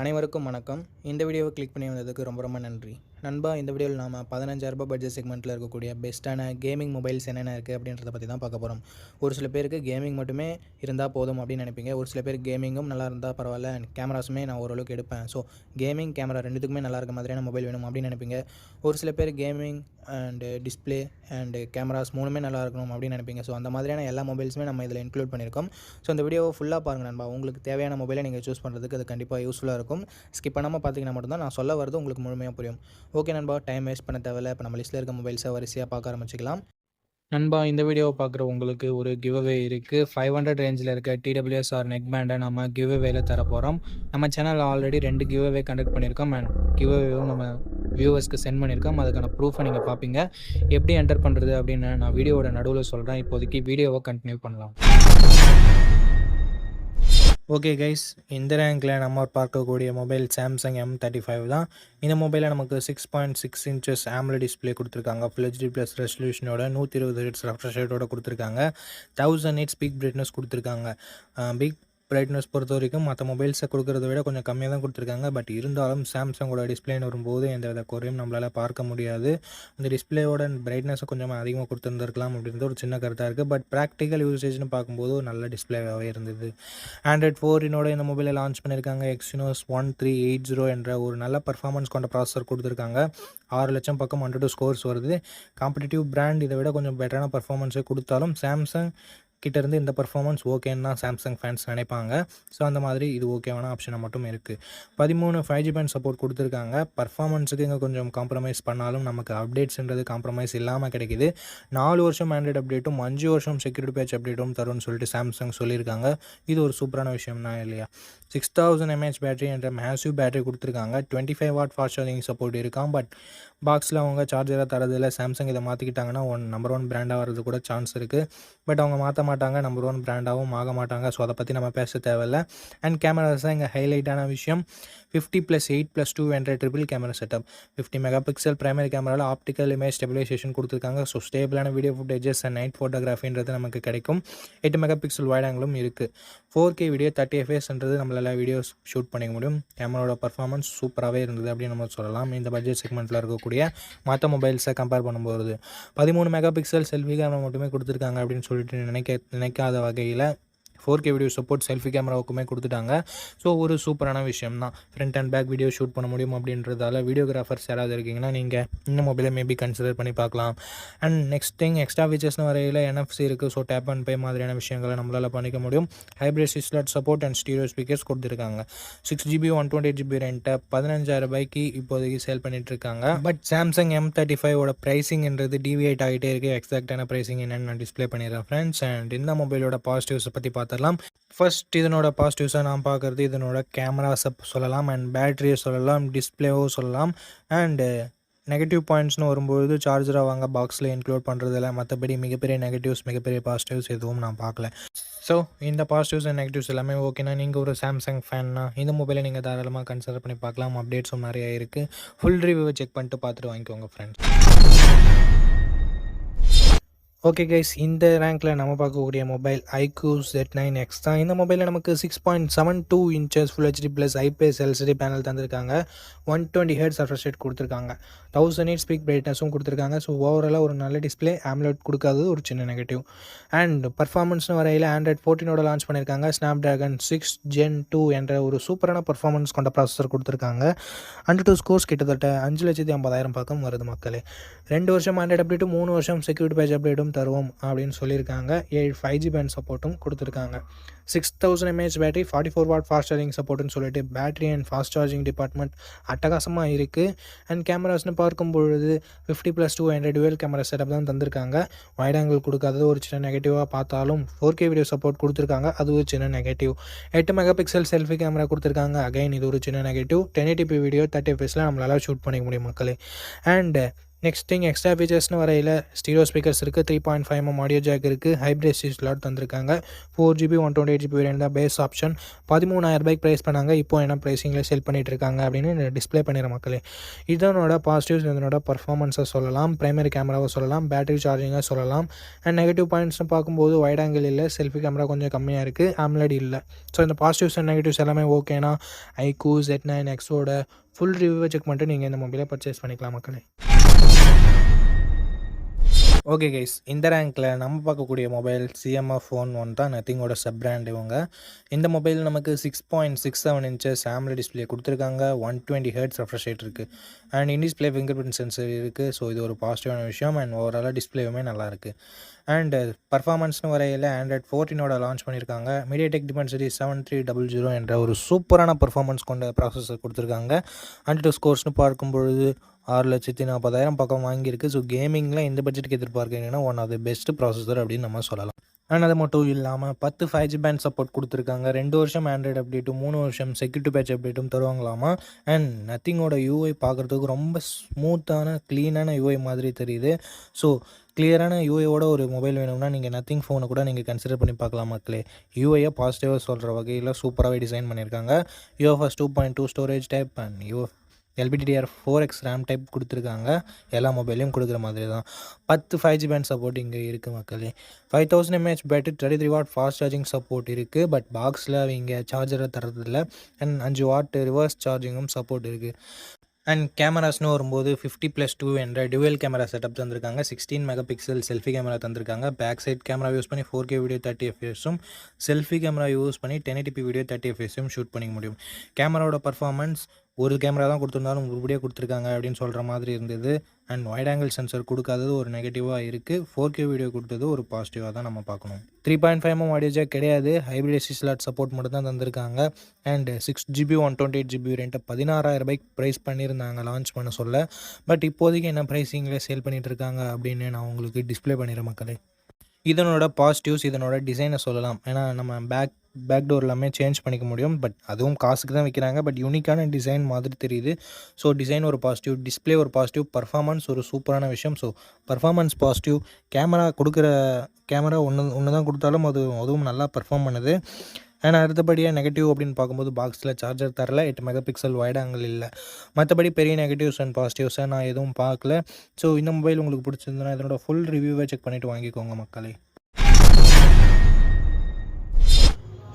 அனைவருக்கும் வணக்கம். இந்த வீடியோவை கிளிக் பண்ணி வந்ததுக்கு ரொம்ப ரொம்ப நன்றி. நண்பா இந்த வீடியோவில் நாம் பதினஞ்சாயிரரூபா பட்ஜெட் செக்மெண்ட்டில் இருக்கக்கூடிய பெஸ்ட்டான கேமிங் மொபைல்ஸ் என்னென்ன இருக்குது அப்படின்றத பற்றி தான் பார்க்க போகிறோம் ஒரு சில பேருக்கு கேமிங் மட்டுமே இருந்தால் போதும் அப்படின்னு நினைப்பீங்க. ஒரு சில பேர் கேமிங்கும் நல்லா இருந்தால் பரவாயில்ல அண்ட் கேமராஸுமே நான் ஓரளவுக்கு எடுப்பேன். ஸோ கேமிங் கேமரா ரெண்டுத்துக்குமே நல்லா இருக்க மாதிரியான மொபைல் வேணும் அப்படின்னு நினைப்பீங்க. ஒரு சில பேர் gaming and display and cameras மூணுமே நல்லா இருக்கணும் அப்படின்னு நினைப்பீங்க. ஸோ அந்த மாதிரியான எல்லா மொபைல்ஸுமே நம்ம இதில் இன்க்ளூட் பண்ணியிருக்கோம். ஸோ இந்த வீடியோவை ஃபுல்லாக பாருங்கள் நண்பா. உங்களுக்கு தேவையான மொபைலை நீங்கள் சூஸ் பண்ணுறதுக்கு அது கண்டிப்பாக யூஸ்ஃபுல்லாக இருக்கும். ஸ்கிப் பண்ணாமல் பார்த்தீங்கன்னா மட்டும்தான் நான் சொல்ல வரது உங்களுக்கு முழுமையாக புரியும். ஓகே நண்பா டைம் வேஸ்ட் பண்ண தேவையில்ல. இப்போ நம்ம லிஸ்ட்டில் இருக்க மொபைல்ஸை வரிசையாக பார்க்க ஆரம்பிச்சிக்கலாம். நண்பா இந்த வீடியோவை பார்க்குற உங்களுக்கு ஒரு கிவ் அவே இருக்குது ஃபைவ் ஹண்ட்ரட் ரேஞ்சில் இருக்க டிடபிள்யூஎஸ்ஆர் நெக் பேண்டை நம்ம கிவ் அவேல தர போகிறோம் நம்ம சேனலில் ஆல்ரெடி ரெண்டு கிவ் அவே கண்டக்ட் பண்ணியிருக்கோம் அண்ட் கிவ் அவேவும் நம்ம வியூவர்ஸ்க்கு சென்ட் பண்ணியிருக்கோம் அதுக்கான ப்ரூஃபை நீங்கள் பார்ப்பீங்க. எப்படி என்டர் பண்ணுறது அப்படின்னு நான் வீடியோவோட நடுவில் சொல்கிறேன் இப்போதைக்கு வீடியோவை கண்டினியூ பண்ணலாம். ஓகே கைஸ் இந்த ரேங்கில் நம்ம பார்க்கக்கூடிய mobile Samsung M thirty five தான். இந்த மொபைலில் நமக்கு six point six inches AMOLED display கொடுத்துருக்காங்க. ஃபுல் ப்ளஸ் ரெசல்யூஷனோட நூற்றி இருபது ஹெட்ஸ் ரெஃப்ரெஷ் ரேட்டோட கொடுத்துருக்காங்க. தௌசண்ட் எயிட் ஸ்பீக் பிரைட்னஸ் கொடுத்துருக்காங்க. பிக் பிரைட்னஸ் பொறுத்த வரைக்கும் மற்ற மொபைல்ஸை கொடுக்குறத விட கொஞ்சம் கம்மியாக தான் கொடுத்துருக்காங்க. பட் இருந்தாலும் சாம்சங்கோட டிஸ்பிளேன்னு வரும்போது எந்த வித குறையும் நம்மளால் பார்க்க முடியாது. அந்த டிஸ்பிளேயோட பிரைட்னஸை கொஞ்சம் அதிகமாக கொடுத்துருந்துருக்கலாம் அப்படின்றது ஒரு சின்ன கருத்தாக இருக்குது பட் ப்ராக்டிக்கல் யூசேஜ்னு பார்க்கும்போது ஒரு நல்ல டிஸ்பிளேவாகவே இருந்தது. ஆண்ட்ராய்ட் ஃபோரினோட இந்த மொபைலை லான்ச் பண்ணியிருக்காங்க. Exynos one three eight zero என்ற ஒரு நல்ல பர்ஃபார்மன்ஸ் கொண்ட ப்ராசஸர் கொடுத்துருக்காங்க. ஆறு லட்சம் பக்கம் ஹண்ட்ரட் ஸ்கோர்ஸ் வருது. காம்படிட்டிவ் பிராண்ட் இதை விட கொஞ்சம் பெட்டரான பர்ஃபார்மன்ஸை கொடுத்தாலும் சாம்சங் கிட்டேருந்து இந்த பர்ஃபார்மன்ஸ் ஓகேன்னு தான் சாம்சங் ஃபேன்ஸ் நினைப்பாங்க. ஸோ அந்த மாதிரி இது ஓகேவான ஆப்ஷனாக மட்டும் இருக்குது பதிமூணு ஃபைவ் ஜி பேண்ட் சப்போர்ட் கொடுத்துருக்காங்க. பர்ஃபார்மன்ஸுக்கு இங்கே கொஞ்சம் காம்ப்ரமைஸ் பண்ணாலும் நமக்கு அப்டேட்ஸ்ன்றது காம்ப்ரமைஸ் இல்லாமல் கிடைக்குது. நாலு வருஷம் ஆண்ட்ராய்டு அப்டேட்டும் அஞ்சு வருஷம் செக்யூரிட்டி பேட்ச் அப்டேட்டும் தரும்னு சொல்லிட்டு சாம்சங் சொல்லியிருக்காங்க. இது ஒரு சூப்பரான விஷயம்னா இல்லையா? சிக்ஸ் தௌசண்ட் எம்ஏஹெச் பேட்டரி என்ற மேசிவ் பேட்டரி கொடுத்துருக்காங்க. Twenty five watt fast charging support இருக்கான் பட் பாக்ஸில் அவங்க சார்ஜராக தரதில்ல சாம்சங் இதை மாற்றிக்கிட்டாங்கன்னா ஒன் நம்பர் ஒன் பிராண்டாக வரது கூட சான்ஸ் இருக்குது பட் அவங்க மாற்ற மாட்டாங்க நம்பர் ஒன் பிராண்டாகவும் ஆக மாட்டாங்க. ஸோ அதை பற்றி நம்ம பேச தேவையில்ல. அண்ட் கேமராஸ் தான் இங்கே ஹைலைட்டான விஷயம். Fifty plus eight plus two என்ற triple camera setup fifty megapixel primary கேமராவில் ஆப்டிக்கல் இமேஜ் ஸ்டெபிலைசேஷன் கொடுத்துருக்காங்க ஸோ ஸ்டேபிளான வீடியோ ஃபுட்டேஜஸ் அண்ட் நைட் ஃபோட்டோகிராஃபின்றது நமக்கு கிடைக்கும். எட்டு மெகா பிக்சல் வைடாங்களும் இருக்குது ஃபோர் கே வீடியோ தேர்ட்டி எஃப்எஸ்ன்றது நம்மளால் வீடியோஸ் ஷூட் பண்ணிக்க முடியும். கேமராவோட பர்ஃபார்மன்ஸ் சூப்பராகவே இருந்தது அப்படின்னு நம்ம சொல்லலாம். இந்த பட்ஜெட் செக்மெண்ட்டில் இருக்கக்கூடிய மற்ற மொபைல்ஸை கம்பேர் பண்ணும்போது பதிமூணு மெகா பிக்சல் செல்ஃபி கேமரா மட்டுமே கொடுத்துருக்காங்க அப்படின்னு சொல்லிட்டு நினைக்க நினைக்காத வகையில் four K video support selfie கேமராவுக்குமே கொடுத்துட்டாங்க. ஸோ ஒரு சூப்பரான விஷயம் தான் front and back video shoot பண்ண முடியும் அப்படின்றதால வீடியோகிராஃபர்ஸ் யாராவது இருக்கீங்கன்னா நீங்கள் இந்த மொபைலை மேபி கன்சிடர் பண்ணி பார்க்கலாம். அண்ட் நெக்ஸ்ட் திங் எக்ஸ்ட்ரா ஃபீச்சர்ஸ்னு வரையில் என்எஃப்சி இருக்குது ஸோ டேப் அண்ட் பே மாதிரியான விஷயங்களை நம்மளால் பண்ணிக்க முடியும். Hybrid sim slot support and stereo speakers கொடுத்துருக்காங்க. Six GB one twenty GB ரெண்ட்டை பதினஞ்சாயிரம் ரூபாய்க்கு இப்போதைக்கு சேல் பண்ணிட்டு இருக்காங்க. பட் சாம்சங் எம் தேர்ட்டி ஃபைவோட ப்ரைஸிங்ன்றது டிவியேட் ஆகிட்டே இருக்குது எக்ஸாக்டான ப்ரைஸிங் என்னென்னு நான் டிஸ்ப்ளே பண்ணிடுறேன் ஃப்ரெண்ட்ஸ் அண்ட் இந்த மொபைலோட பாசிட்டிவ்ஸை பற்றி பார்த்து பார்த்துடலாம். ஃபர்ஸ்ட் இதனோட பாசிட்டிவ்ஸாக நான் பார்க்குறது இதனோட கேமராஸை சொல்லலாம் அண்ட் பேட்டரியை சொல்லலாம் டிஸ்பிளேவோ சொல்லலாம் அண்டு நெகட்டிவ் பாயிண்ட்ஸ்னு வரும்போது சார்ஜராக வாங்க பாக்ஸில் இன்க்ளூட் பண்ணுறதில்ல மற்றபடி மிகப்பெரிய நெகட்டிவ்ஸ் மிகப்பெரிய பாசிட்டிவ்ஸ் எதுவும் நான் பார்க்கல. ஸோ இந்த பாசிட்டிவ்ஸ் அண்ட் நெகட்டிவ்ஸ் எல்லாமே ஓகேனா நீங்கள் ஒரு சாம்சங் ஃபேன்னா இந்த மொபைலை நீங்கள் தாராளமாக கன்சிடர் பண்ணி பார்க்கலாம். அப்டேட்ஸும் நிறைய இருக்குது ஃபுல் ரிவ்யூவை செக் பண்ணிட்டு பார்த்துட்டு வாங்கிக்கோங்க ஃப்ரெண்ட்ஸ் ஓகே கைஸ் இந்த ரேங்க்கில் நம்ம பார்க்கக்கூடிய mobile iQOO Z nine X தான். இந்த மொபைலில் நமக்கு six point seven two inches full HD plus IPS LCD panel தந்திருக்காங்க. One twenty hertz refresh rate கொடுத்துருக்காங்க. தௌசண்ட் எயிட் ஸ்பீக் பிரைட்னஸும் கொடுத்துருக்காங்க. ஸோ ஓவராலாக ஒரு நல்ல டிஸ்பிளே ஆம்லெட் கொடுக்காதது ஒரு சின்ன நெகட்டிவ் அண்ட் பர்ஃபார்மன்ஸ்னு வரையில் ஆண்ட்ராய்ட் ஃபோர்டீனோட லான்ச் பண்ணியிருக்காங்க Snapdragon six gen two என்ற ஒரு சூப்பரான பர்ஃபார்மன்ஸ் கொண்ட ப்ராசஸர் கொடுத்துருக்காங்க. அண்ட் டூ ஸ்கோர்ஸ் கிட்டத்தட்ட அஞ்சு லட்சத்தி ஐம்பதாயிரம் பக்கம் வருது மக்களே. ரெண்டு வருஷம் ஆண்ட்ராய்ட் அப்டேட்டும் மூணு வருஷம் செக்யூரிட்டி பேஜ் அப்டேட்டும் தருவோம் அப்படின்னு சொல்லியிருக்காங்க. ஏழு ஃபைவ் ஜி பேண்ட் சப்போர்ட்டும் கொடுத்துருக்காங்க. Six thousand mAh battery forty four watt fast charging சப்போர்ட்னு சொல்லிட்டு battery and fast charging department அட்டகாசமாக இருக்குது அண்ட் கேமராஸ்னு பார்க்கும் பொழுது fifty plus two hundred dual camera setup தான் தந்திருக்காங்க. வைட் ஆங்கிள் கொடுக்காதது ஒரு சின்ன நெகட்டிவாக பார்த்தாலும் ஃபோர் கே வீடியோ சப்போர்ட் கொடுத்துருக்காங்க. அது ஒரு சின்ன நெகட்டிவ் எட்டு மெகா பிக்சல் செல்ஃபி கேமரா கொடுத்துருக்காங்க. அகைன் இது ஒரு சின்ன negative ten eighty p video thirty எஃப்எஸில் நம்மளால் ஷூட் பண்ணிக்க முடியும் மக்களே. அண்ட் நெக்ஸ்ட் திங் எக்ஸ்ட்ரா ஃபீச்சர்ஸ்னு வரையில் ஸ்டீரியோ ஸ்பீக்கர்ஸ் இருக்குது three point five M audio jack இருக்குது ஹைப்ரிட் ஸ்லாட் தந்திருக்காங்க. Four GB one twenty eight GB வேணும் தான் பேஸ் ஆப்ஷன் பதிமூணாயிரம் ரூபாய்க்கு ப்ரைஸ் பண்ணாங்க இப்போ என்ன ப்ரைஸிங்கில் செல் பண்ணிட்டு இருக்காங்க அப்படின்னு டிஸ்ப்ளே பண்ணிடுற மக்களே. இதனோட பாசிட்டிவ்ஸ் இதனோட பர்ஃபார்மன்ஸை சொல்லலாம் பிரைமரி கேமராவை சொல்லலாம் பேட்டரி சார்ஜிங்கை சொல்லலாம். அண்ட் நெகட்டிவ் பாயிண்ட்ஸ்னு பார்க்கும்போது வைட் ஆங்கிள் இல்லை செல்ஃபி கேமரா கொஞ்சம் கம்மியாக இருக்குது ஆம்லெட் இல்லை. ஸோ இந்த பாசிட்டிவ்ஸ் அண்ட் நெகட்டிவ்ஸ் எல்லாமே ஓகேனா ஐக்கூ செட் நைன் எக்ஸோட ஃபுல் ரிவ்யூவை செக் பண்ணிட்டு நீங்கள் இந்த மொபைலை பர்ச்சேஸ் பண்ணிக்கலாம் மக்களே. ஓகே கைஸ் இந்த ரேங்க்கில் நம்ம பார்க்கக்கூடிய மொபைல் சிஎம்எஃப் ஃபோன் ஒன் தான் நத்திங்கோட சப் பிராண்ட் இவங்க. இந்த மொபைல் நமக்கு six point six seven inches AMOLED display கொடுத்துருக்காங்க. One twenty hertz refresh rate இருக்குது and in display fingerprint sensor இருக்குது ஸோ இது ஒரு பாசிட்டிவான விஷயம் அண்ட் ஓவராலாக டிஸ்பிளேவுமே நல்லா இருக்குது அண்ட் பர்ஃபார்மன்ஸ்னு வரையில் ஆண்ட்ராய்ட் ஃபோர்டீனோட லான்ச் பண்ணியிருக்காங்க MediaTek Dimensity seven three double zero என்ற ஒரு சூப்பரான பர்ஃபார்மன்ஸ் கொண்ட ப்ராசஸர் கொடுத்துருக்காங்க. அண்ட் டூ ஸ்கோர்ஸ்னு பார்க்கும்பொழுது ஆறு லட்சத்தி நாற்பதாயிரம் பக்கம் வாங்கியிருக்கு. ஸோ கேமிங்கில் இந்த பட்ஜெட்டுக்கு எதிர்பார்க்கறீங்கன்னா one of the best processor அப்படின்னு நம்ம சொல்லலாம். அண்ட் அது மட்டும் இல்லாமல் பத்து ஃபைவ் ஜி பேண்ட் சப்போர்ட் கொடுத்துருக்காங்க. ரெண்டு வருஷம் ஆண்ட்ராய்டு அப்டேட்டும் மூணு வருஷம் செக்யூரிட்டி பேட்ச் அப்டேட்டும் தருவாங்களாமா? அண்ட் நத்திங்கோட யூஐ பார்க்குறதுக்கு ரொம்ப ஸ்மூத்தான க்ளீனான யூஐ மாதிரி தெரியுது. ஸோ கிளியரான யூஐயோட ஒரு மொபைல் வேணும்னா நீங்கள் நத்திங் ஃபோனை கூட நீங்கள் கன்சிடர் பண்ணி பார்க்கலாம் மக்களே. யூஐயை பாசிட்டிவாக சொல்கிற வகையில் சூப்பராகவே டிசைன் பண்ணியிருக்காங்க. UFS two point two storage type and you LPDDR four X RAM type கொடுத்துருக்காங்க. எல்லா மொபைலையும் கொடுக்குற மாதிரி தான் பத்து ஃபைவ் ஜி பேண்ட் சப்போர்ட் இங்கே இருக்குது மக்களே. Five thousand mAh battery thirty three watt fast charging support இருக்குது பட் பாக்ஸில் அவங்க சார்ஜரை தரதில்ல அண்ட் அஞ்சு வாட் ரிவர்ஸ் சார்ஜிங்கும் சப்போர்ட் இருக்குது அண்ட் கேமராஸ்னு வரும்போது ஃபிஃப்டி ப்ளஸ் டூ என்ற டுவெல் கேமரா செட்டப் தந்திருக்காங்க. Sixteen mega pixel selfie camera தந்திருக்காங்க பேக் சைட் கேமரா யூஸ் பண்ணி ஃபோர் கே வீடியோ தேர்ட்டி எஃப்எஸும் செல்ஃபி கேமரா யூஸ் பண்ணி ten eighty p video thirty எஃப்எஸும் shoot பண்ணிக்க முடியும். கேமராவோட பர்ஃபார்மன்ஸ் ஒரு கேமரா தான் கொடுத்துருந்தாலும் உருப்படியாக கொடுத்துருக்காங்க அப்படின்னு சொல்கிற மாதிரி இருந்தது. அண்ட் வைட் ஆங்கிள் சென்சர் கொடுக்காதது ஒரு நெகட்டிவாக இருக்குது ஃபோர் கே வீடியோ கொடுத்தது ஒரு பாசிட்டிவாக தான் நம்ம பார்க்கணும். Three point five M audio jack கிடையாது. ஹைப்ரிட் எஸ்சி ஸ்லாட் சப்போர்ட் மட்டும் தான் தந்திருக்காங்க. And six GB one twenty eight GB ரெண்ட்டை பதினாறாயிரம் ரூபாய்க்கு ப்ரைஸ் பண்ணியிருந்தாங்க லான்ச் பண்ண சொல்ல. பட் இப்போதைக்கு என்ன ப்ரைஸிங்கில் சேல் பண்ணிகிட்டு இருக்காங்க அப்படின்னு நான் உங்களுக்கு டிஸ்ப்ளே பண்ணிடுறேன் மக்களே. இதனோட பாசிட்டிவ்ஸ் இதனோட டிசைனை சொல்லலாம். ஏன்னா நம்ம பேக் பேக் டோர் எல்லாமே சேஞ்ச் பண்ணிக்க முடியும். பட் அதுவும் காசுக்கு தான் விற்கிறாங்க பட் யூனிக்கான டிசைன் மாதிரி தெரியுது. ஸோ டிசைன் ஒரு பாசிட்டிவ் டிஸ்ப்ளே ஒரு பாசிட்டிவ் பர்ஃபார்மன்ஸ் ஒரு சூப்பரான விஷயம். ஸோ பர்ஃபார்மன்ஸ் பாசிட்டிவ் கேமரா கொடுக்குற கேமரா ஒன்று ஒன்று தான் கொடுத்தாலும் அது அதுவும் நல்லா பர்ஃபார்ம் பண்ணுது. அண்ட் அடுத்தபடியாக நெகட்டிவ் அப்படின்னு பார்க்கும்போது பாக்ஸில் சார்ஜர் தரல. எட்டு மெகா பிக்சல் வைட் ஆங்கிள் இல்லை. மற்றபடி பெரிய நெகட்டிவ்ஸ் அண்ட் பாசிட்டிவ்ஸை நான் எதுவும் பார்க்கல. ஸோ இந்த மொபைல் உங்களுக்கு பிடிச்சிருந்ததுன்னா இதனோட ஃபுல் ரிவ்யூவை செக் பண்ணிவிட்டு வாங்கிக்கோங்க மக்களே.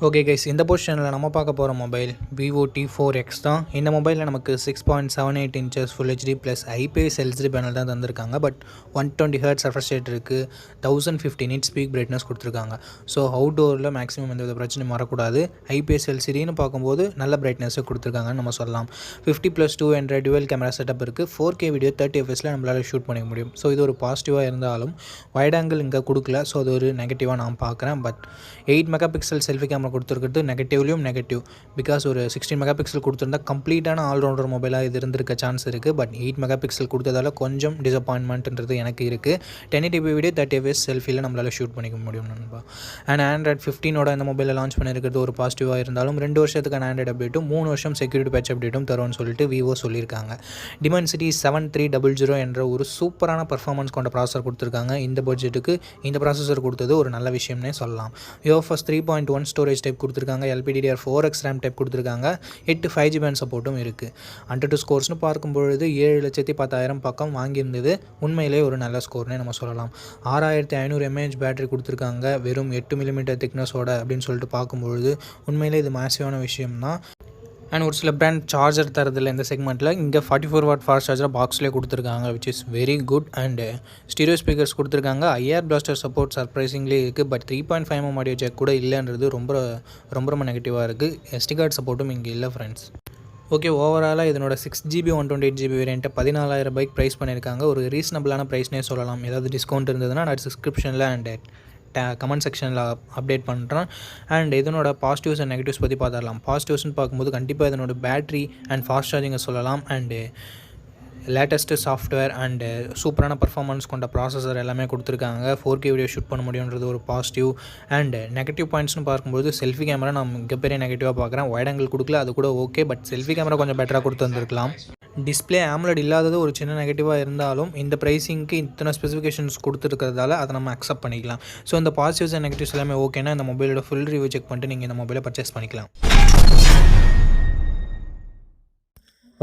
ஓகே கைஸ் இந்த பொசிஷனில் நம்ம பார்க்க போகிற mobile vivo T four X தான். இந்த மொபைலில் நமக்கு six point seven eight inches full HD plus IPS LG panel தான் தந்திருக்காங்க. But one twenty hertz refresh rate இருக்குது thousand fifty nit peak brightness கொடுத்துருக்காங்க. ஸோ அவுட்டோரில் மேக்ஸிமம் எந்த வித பிரச்சனையும் வரக்கூடாது. ஐபிஎஸ் எல்சிடின்னு பார்க்கும்போது நல்ல பிரைட்னஸை கொடுத்துருக்காங்கன்னு நம்ம சொல்லலாம். ஃபிஃப்டி ப்ளஸ் டூ என்ற டுவெல் கேமரா செட்டப் இருக்குது ஃபோர் கே வீடியோ தேர்ட்டி எஃப்எஸில் நம்மளால் ஷூட் பண்ணிக்க முடியும். ஸோ இது ஒரு பாசிட்டிவாக இருந்தாலும் வைட் ஆங்கிள் இங்கே கொடுக்கல. ஸோ அது ஒரு நெகட்டிவாக நான் பார்க்குறேன். But eight mega pixel selfie camera கொடுத்துருக்கிறது நெகட்டிவ்லையும் நெகட்டிவ் பிகாஸ் ஒரு சிக்ஸ்டீன் மெகா பிக்சல் கொடுத்துருந்தா கம்ப்ளீட்டான ஆல்ரவுண்டர் மொபைலாக இது இருந்திருக்க சான்ஸ் இருக்குது பட் எயிட் மெகா பிக்சல் கொடுத்ததால கொஞ்சம் டிசப்பாயின்மெண்ட்ன்றது எனக்கு இருக்குது ten DP video thirty FS செல்ஃபியில் நம்மளால் ஷூட் பண்ணிக்க முடியும் நண்பா. அண்ட் ஆண்ட்ராய்ட் ஃபிஃப்டீனோட இந்த மொபைலில் லான்ச் பண்ணியிருக்கிறது ஒரு பாசிட்டிவாக இருந்தாலும் ரெண்டு வருஷத்துக்கான ஆண்ட்ராய்ட் அப்டேட்டும் மூணு வருஷம் செக்யூரிட்டி பேட்ச் அப்டேட்டும் தரும்னு சொல்லிட்டு விவோ சொல்லியிருக்காங்க. Dimensity seven three double zero என்ற ஒரு சூப்பரான பர்ஃபார்மன்ஸ் கொண்ட ப்ராசஸர் கொடுத்துருக்காங்க. இந்த பட்ஜெட்டுக்கு இந்த ப்ராசஸர் கொடுத்தது ஒரு நல்ல விஷயம்னே சொல்லலாம். UFS three point one storage type கொடுத்துருக்காங்க. LPDDR four X RAM type கொடுத்துருக்காங்க. எட்டு ஃபைவ் ஜி பேண்ட் சப்போர்ட்டும் இருக்குது அண்டர் டூ ஸ்கோர்ஸ்னு பார்க்கும்பொழுது ஏழு லட்சத்தி பத்தாயிரம் பக்கம் வாங்கியிருந்தது. உண்மையிலே ஒரு நல்ல ஸ்கோர்னே நம்ம சொல்லலாம். ஆறாயிரத்தி ஐநூறு எம்ஏஹெச் பேட்டரி கொடுத்துருக்காங்க. வெறும் எட்டு மில்லிமீட்டர் திக்னஸோட அப்படின்னு சொல்லிட்டு பார்க்கும்பொழுது உண்மையிலே இது மாசிவான விஷயம் தான் அண்ட் ஒரு சில பிராண்ட் சார்ஜர் தரதில்லை இந்த செக்மெண்ட்டில் இங்கே forty four watt fast charger பாக்ஸ்லேயே கொடுத்துருக்காங்க which is very good and stereo speakers கொடுத்துருக்காங்க. ஐஆர் பிளாஸ்டர் சப்போர்ட் சர்ப்ரைசிங்லேயே இருக்குது but three point five M audio jack கூட இல்லைன்றது ரொம்ப ரொம்ப ரொம்ப நெகட்டிவாக இருக்குது எஸ்டி கார்டு சப்போர்ட்டும் இங்கே இல்லை ஃப்ரெண்ட்ஸ் ஓகே ஓவராலாக இதனோட six GB one twenty eight GB வேரியண்ட்டை பதினாலாயிரம் பைக் ப்ரைஸ் பண்ணியிருக்காங்க ஒரு ரீசனபிளான ப்ரைஸ்னே சொல்லலாம். ஏதாவது டிஸ்கவுண்ட் இருந்ததுன்னா நான் டிஸ்கிரிப்ஷனில் அண்ட் கமெண்ட் செக்ஷனில் அப்டேட் பண்ணுறேன் அண்ட் இதனோட பாசிட்டிவ்ஸ் அண்ட் நெகட்டிவ்ஸ் பற்றி பார்த்துடலாம் பாசிட்டிவ்ஸ்னு பார்க்கும்போது கண்டிப்பாக இதனோட பேட்ரி அண்ட் ஃபாஸ்ட் சார்ஜிங்கை சொல்லலாம். அண்டு லேட்டஸ்ட்டு சாஃப்ட்வேர் அண்டு சூப்பரான பர்ஃபார்மன்ஸ் கொண்ட ப்ராசஸர் எல்லாமே கொடுத்துருக்காங்க. ஃபோர் கே வீடியோ ஷூட் பண்ண முடியுன்றது ஒரு பாசிட்டிவ் அண்ட் நெகட்டிவ் பாயிண்ட்ஸ்னு பார்க்கும்போது செல்ஃபி கேமரா நான் மிகப்பெரிய நெகட்டிவாக பார்க்குறேன் வைட் ஆங்கிள் கொடுக்கல அது கூட ஓகே பட் செல்ஃபி கேமரா கொஞ்சம் பெட்டராக கொடுத்து வந்திருக்கலாம். டிஸ்பிளே ஆம்லெட் இல்லாதது ஒரு சின்ன நெகட்டிவாக இருந்தாலும் இந்த ப்ரைஸிங்க்கு இத்தனை ஸ்பெசிஃபிகேஷன்ஸ் கொடுத்துருக்கிறதால அதை நம்ம அக்செப்ட் பண்ணிக்கலாம். ஸோ இந்த பாசிட்டிவ்ஸ் அண்ட் நெகட்டிவ்ஸ் எல்லாமே ஓகேனா இந்த மொபைலோட ஃபுல் ரிவ்யூ செக் பண்ணிட்டு நீங்கள் இந்த மொபைலை பர்ச்சேஸ் பண்ணிக்கலாம்.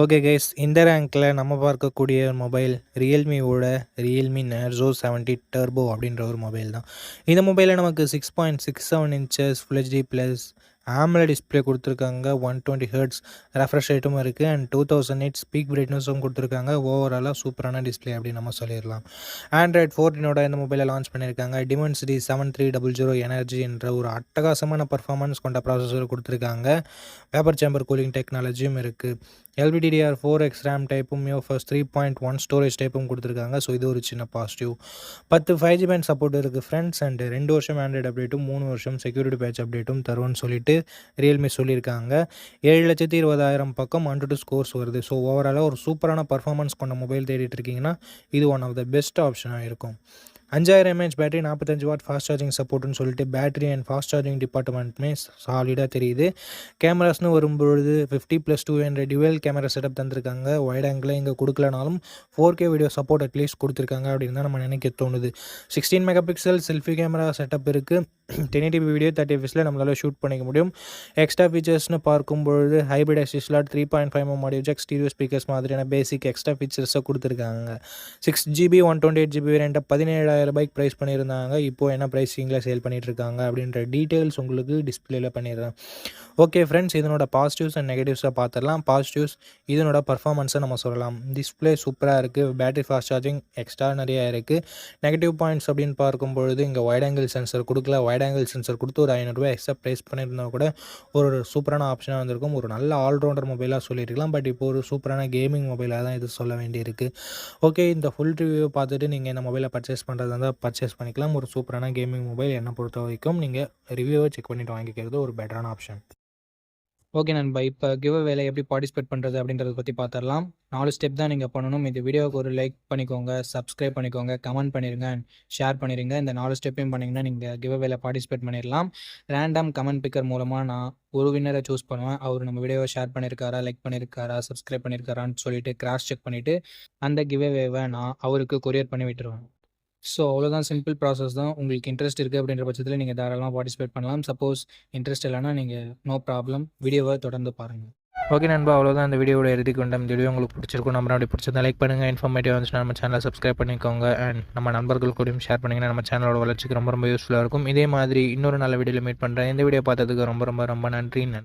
ஓகே கைஸ் இந்த ரேங்க்கில் நம்ம பார்க்கக்கூடிய மொபைல் ரியல்மியோட ரியல்மி நேர்ஸோ செவன்ட்டி டர்போ அப்படின்ற ஒரு மொபைல் தான். இந்த மொபைலில் நமக்கு six point six seven inches full HD plus AMOLED display கொடுத்துருக்காங்க. ஒன் டுவெண்ட்டி ஹெர்ட்ஸ் ரெஃப்ரெஷ் ரேட்டும் இருக்குது and two thousand eight peak பிரைட்னஸும் கொடுத்துருக்காங்க. ஓவராலாக சூப்பரான டிஸ்பிளே அப்படின்னு நம்ம சொல்லிடலாம். ஆண்ட்ராய்ட் ஃபோர்டீனோட இந்த மொபைலை லான்ச் பண்ணியிருக்காங்க. Dimensity seven three double zero energy என்ற ஒரு அட்டகாசமான பர்ஃபார்மன்ஸ் கொண்ட ப்ராசஸர் கொடுத்துருக்காங்க. பேப்பர் சேம்பர் கூலிங் டெக்னாலஜியும் இருக்குது LPDDR four X RAM டைப்பும் first three point one storage டைப்பும் கொடுத்துருக்காங்க. ஸோ இது ஒரு சின்ன பாசிட்டிவ் பத்து ஃபைவ் ஜி பேண்ட் சப்போர்ட் இருக்குது ஃப்ரெண்ட்ஸ் அண்ட் ரெண்டு வருஷம் ஆண்ட்ராய்டு அப்டேட்டும் மூணு வருஷம் செக்யூரிட்டி பேட்ச் அப்டேட்டும் தருவோம்னு சொல்லிட்டு ரியல்மி சொல்லியிருக்காங்க. ஏழு லட்சத்தி இருபதாயிரம் பக்கம் அண்ட் டூ ஸ்கோர்ஸ் வருது. ஸோ ஓவராலாக ஒரு சூப்பரான பர்ஃபார்மன்ஸ் கொண்ட மொபைல் தேடிட்டு இருக்கீங்கன்னா இது ஒன் ஆஃப் த பெஸ்ட் ஆப்ஷனாக இருக்கும். அஞ்சாயிரம் எம்ஏஹெச் பேட்டரி நாற்பத்தஞ்சு வாட் ஃபாஸ்ட் சார்ஜிங் சப்போர்ட்னு சொல்லிட்டு பேட்டரி அண்ட் ஃபாஸ்ட் சார்ஜிங் டிபார்ட்மெண்ட்டுமே சாலிடாக தெரியுது. கேமராஸ்னு வரும்பொழுது fifty plus two hundred dual camera setup தந்திருக்காங்க. ஒயிட் ஆங்கிளில் இங்கே கொடுக்கலனாலும் four K video support at least கொடுத்துருக்காங்க அப்படின்னு தான் நம்ம நினைக்க தோணுது. Sixteen mega pixel selfie camera setup இருக்குது டென் டிபி வீடியோ தேர்ட்டி எஃபிஸில் நம்மளால் ஷூட் பண்ணிக்க முடியும். எக்ஸ்ட்ரா ஃபீச்சர்ஸ்னு பார்க்கும்பொழுது hybrid அசிஸ்லாட் three point five M audio jack stereo speakers மாதிரியான பேசிக் எக்ஸ்ட்ரா ஃபீச்சர்ஸை கொடுத்துருக்காங்க. Six GB one twenty eight GB வேரியண்ட்டை பதினேழாயிரம் ரூபாய்க்கு ப்ரைஸ் பண்ணியிருந்தாங்க. இப்போது என்ன ப்ரைஸிங்கில் சேல் பண்ணிகிட்ருக்காங்க அப்படின்ற டீட்டெயில்ஸ் உங்களுக்கு டிஸ்பிளேல பண்ணிடுறேன். ஓகே ஃப்ரெண்ட்ஸ் இதனோட பாசிட்டிவ்ஸ் அண்ட் நெகட்டிவ்ஸை பார்த்துடலாம். பாசிட்டிவ்ஸ் இதனோட பர்ஃபார்மன்ஸை நம்ம சொல்லலாம். டிஸ்பிளே சூப்பராக இருக்குது பேட்டரி ஃபாஸ்ட் சார்ஜிங் எக்ஸ்ட்ரா நிறையா இருக்குது நெகட்டிவ் பாயிண்ட்ஸ் அப்படின்னு பார்க்கும்பொழுது இங்கே வைட் ஆங்கிள் சென்சர் கொடுக்கல. வைட் ஆங்கிள் சென்சர் கொடுத்து ஒரு ஐநூறுரூவா எக்ஸ்ட்ரா ப்ரைஸ் பண்ணியிருந்தா கூட ஒரு சூப்பரான ஆப்ஷனாக வந்திருக்கும். ஒரு நல்ல ஆல்ரவுண்டர் மொபைலாக சொல்லியிருக்கலாம். பட் இப்போ ஒரு சூப்பரான கேமிங் மொபைலாக தான் இது சொல்ல வேண்டியிருக்கு. ஓகே இந்த ஃபுல் ரிவ்யூ பார்த்துட்டு நீங்கள் இந்த மொபைலை பர்ச்சேஸ் பண்ணுறது இருந்தால் பர்ச்சேஸ் பண்ணிக்கலாம். ஒரு சூப்பரான கேமிங் மொபைல் என்னை பொறுத்த வரைக்கும் நீங்கள் ரிவ்யூவை செக் பண்ணிவிட்டு வாங்கிக்கிறது ஒரு பெட்டரான ஆப்ஷன் ஓகே நண்பா இப்போ கிவ் வேலை எப்படி பார்ட்டிசிபேட் பண்ணுறது அப்படின்றத பற்றி பார்த்துடலாம் நாலு ஸ்டெப் தான் நீங்கள் பண்ணணும். இந்த வீடியோவுக்கு ஒரு லைக் பண்ணிக்கோங்க சப்ஸ்கிரைப் பண்ணிக்கோங்க கமெண்ட் பண்ணிடுங்க ஷேர் பண்ணிடுங்க இந்த நாலு ஸ்டெப்பையும் பண்ணிங்கன்னா நீங்கள் கிவ் வேலை பார்ட்டிசிபேட் பண்ணிடலாம் ரேண்டம் கமெண்ட் பிக்கர் மூலமாக நான் ஒரு வின்னரை சூஸ் பண்ணுவேன். அவர் நம்ம வீடியோவை ஷேர் பண்ணியிருக்காரா லைக் பண்ணியிருக்காரா சப்ஸ்கிரைப் பண்ணியிருக்காரான்னு சொல்லிட்டு கிராஸ் செக் பண்ணிவிட்டு அந்த கிவ் வேவை நான் அவருக்கு கொரியர் பண்ணி விட்டுருவேன். ஸோ அவ்வளோதான் சிம்பிள் ப்ராசஸ் தான். உங்களுக்கு இன்ட்ரெஸ்ட் இருக்குது அப்படின்ற பட்சத்தில் நீங்கள் தாராளமாக பார்ட்டிசிபேட் பண்ணலாம். சப்போஸ் இன்ட்ரெஸ்ட் இல்லைனா நீங்கள் நோ ப்ராப்ளம் வீடியோவை தொடர்ந்து பாருங்கள் ஓகே நண்பா அவ்வளோதான் இந்த வீடியோட இறுதி கொண்ட இந்த வீடியோ உங்களுக்கு பிடிச்சிருக்கும். நம்ம அப்படி பிடிச்சிருந்தா லைக் பண்ணுங்கள் இன்ஃபர்மேட்டிவ் வந்துச்சுன்னா நம்ம சேனலை சப்ஸ்கிரைப் பண்ணிக்கோங்க. அண்ட் நம்ம நண்பர்கள் கூடயும் ஷேர் பண்ணிங்கன்னா நம்ம சேனலோட வளர்ச்சிக்கு ரொம்ப ரொம்ப யூஸ்ஃபுல்லாக இருக்கும். இதே மாதிரி இன்னொரு நல்ல வீடியோவில் மீட் பண்ணுறேன் இந்த வீடியோ பார்த்ததுக்கு ரொம்ப ரொம்ப ரொம்ப நன்றி நன்றி